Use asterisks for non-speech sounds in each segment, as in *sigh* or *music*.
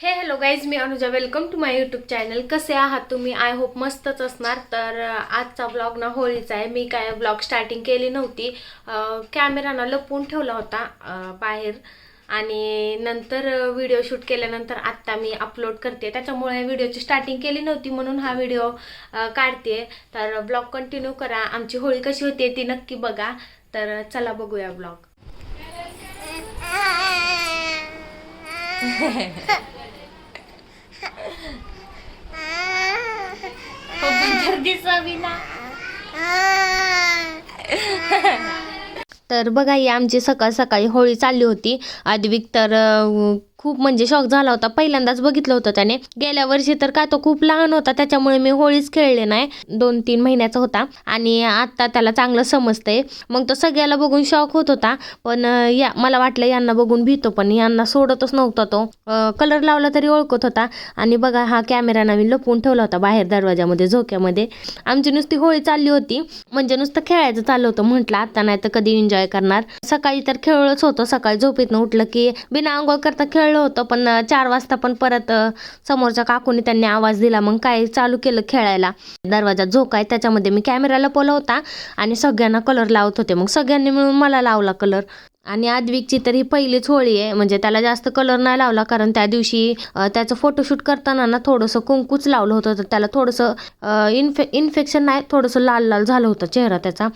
हे hello guys me Anuja. Welcome to my YouTube channel कसे आहात तुम्ही? आय होप मस्तच असणार. तर आजचा ब्लॉग ना होळीचा आहे. मी काय ब्लॉग स्टार्टिंग केली नव्हती. कॅमेरा ना लपवून ठेवला होता बाहेर. आणि नंतर व्हिडिओ शूट केल्यानंतर आत्ता मी अपलोड करते. त्याच्यामुळे व्हिडिओची स्टार्टिंग केली नव्हती म्हणून हा व्हिडिओ काढते. तर ब्लॉग कंटिन्यू करा. आमची होळी कशी होते ती नक्की बघा. तर चला बघूया ब्लॉग *laughs* *laughs* तर बघा ही आमची सकाळ सकाळी होळी चालली होती. आद्विक तर खूप म्हणजे शॉक झाला होता. पहिल्यांदाच बघितलं होतं त्याने. गेल्या वर्षी तर काय तो खूप लहान होता. त्याच्यामुळे मी होळीच खेळले नाही. दोन तीन महिन्याचा होता. आणि आत्ता त्याला चांगलं समजतंय. मग तो सगळ्याला बघून शॉक होत होता. पण या मला वाटलं यांना बघून भीतो पण यांना सोडतच नव्हता तो. कलर लावला तरी ओळखत होता. आणि बघा हा कॅमेरा नवीन लपवून ठेवला होता बाहेर दरवाजामध्ये झोक्यामध्ये. आमची नुसती होळी चालली होती. म्हणजे नुसतं खेळायचं चाललं होतं. म्हटलं आता नाही तर कधी एन्जॉय करणार? सकाळी तर खेळच होतं. सकाळी झोपेतनं उठलं की बिना आंघोळ करता खेळ कळलं होतं पण चार वाजता पण परत समोरच्या काकूने त्यांनी आवाज दिला. मग काय चालू केलं खेळायला? दरवाजा झोका आहे त्याच्यामध्ये मी कॅमेरा लपवला होता आणि सगळ्यांना कलर लावत होते. मग सगळ्यांनी मिळून मला लावला कलर आणि आद्विकची तर ही पहिलीच होळी आहे. म्हणजे त्याला जास्त कलर नाही लावला कारण त्या दिवशी त्याचं फोटोशूट करताना ना थोडंसं कुंकूच लावलं होतं. तर त्याला थोडंसं इन्फे इन्फेक्शन नाही थोडंसं लाल लाल झालं होतं चेहरा त्याचा.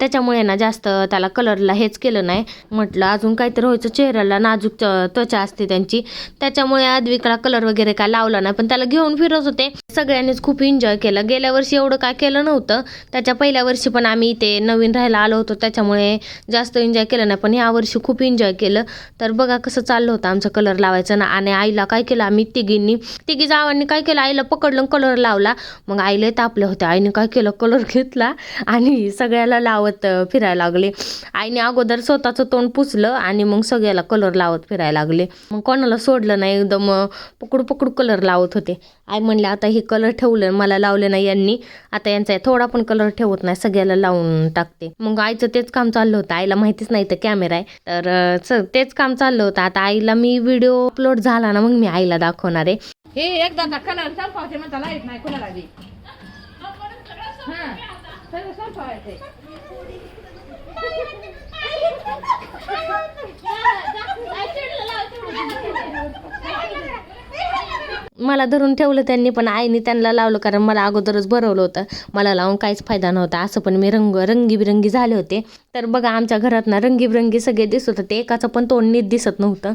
त्याच्यामुळे ना जास्त त्याला कलरला हेच केलं नाही. म्हटलं अजून काहीतरी व्हायचं चेहऱ्याला नाजूक त्वचा असते त्यांची. त्याच्यामुळे आद्विकला कलर वगैरे काय लावला नाही. पण त्याला घेऊन फिरत होते. सगळ्यांनीच खूप एन्जॉय केलं. गेल्या वर्षी एवढं काय केलं नव्हतं. त्याच्या पहिल्या वर्षी पण आम्ही इथे नवीन राहायला आलो होतो. त्याच्यामुळे जास्त एन्जॉय केलं नाही. पण यावर्षी खूप एन्जॉय केलं. तर बघा कसं चाललं होतं आमचं कलर लावायचं ना. आणि आईला काय केलं आम्ही तिघींनी तिघी जावांनी काय केलं? आईला पकडलं कलर लावला. मग आईला तापल्या होत्या. आईने काय केलं? कलर घेतला आणि सगळ्याला लावत फिरायला लागले. आईने अगोदर स्वतःचं तोंड पुसलं आणि मग सगळ्याला कलर लावत फिरायला लागले. मग कोणाला सोडलं नाही एकदम पकडू पकडू कलर लावत होते. आई म्हणले आता हे कलर ठेवलं मला लावले नाही यांनी. आता यांचा थोडा पण कलर ठेवत नाही सगळ्याला लावून टाकते. मग आईचं तेच काम चाललं होतं. आईला माहितीच नाही तर कॅमेरा कॅमेरा आहे. तर च- तेच काम चाललं होतं. आता आईला मी व्हिडिओ अपलोड झाला ना मग मी आईला दाखवणार आहे. हे एकदा कलर संपावते म्हणता लाइट नाही कुणाला बी हा सगळं संपवायचंय मला धरून ठेवलं त्यांनी पण आईने त्यांना लावलं कारण मला अगोदरच भरवलं होतं. मला लावून काहीच फायदा नव्हता. असं पण मी रंग रंगीबिरंगी झाले होते. तर बघा आमच्या घरात ना रंगीबिरंगी सगळे दिसत होते. एकाचं पण तोंड नीट दिसत नव्हतं.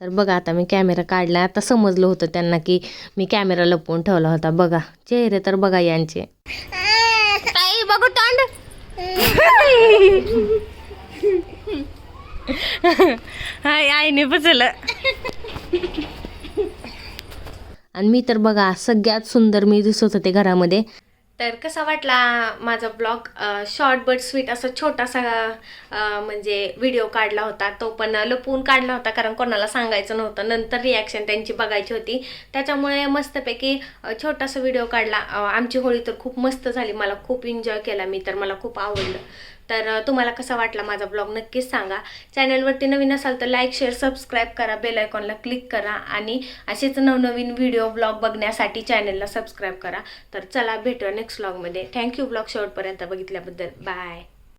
तर बघा आता मी कॅमेरा काढला. आता समजलं होतं त्यांना की मी कॅमेरा लपवून ठेवला होता. बघा चेहरे तर बघा यांचे. ताई बघू तोंड. हाय आईने बसलं आणि मी तर बघा सगळ्यात सुंदर मी दिसत होते घरामध्ये. तर कसा वाटला माझा ब्लॉग? शॉर्ट बट स्वीट असा छोटासा म्हणजे व्हिडिओ काढला होता. तो पण लपवून काढला होता कारण कोणाला सांगायचं नव्हतं. नंतर रिॲक्शन त्यांची बघायची होती. त्याच्यामुळे मस्तपैकी छोटासा व्हिडिओ काढला. आमची होळी तर खूप मस्त झाली. मला खूप एन्जॉय केला मी. तर मला खूप आवडलं. तर तुम्हाला कसा वाटला माझा ब्लॉग नक्कीच सांगा. चॅनलवरती नवीन असाल तर लाईक शेअर सबस्क्राईब करा बेल आयकॉनला क्लिक करा आणि असेच नवनवीन व्हिडिओ ब्लॉग बघण्यासाठी चॅनलला सबस्क्राईब करा. तर चला भेटूया नेक्स्ट ब्लॉगमध्ये थँक्यू ब्लॉग शेवटपर्यंत बघितल्याबद्दल. बाय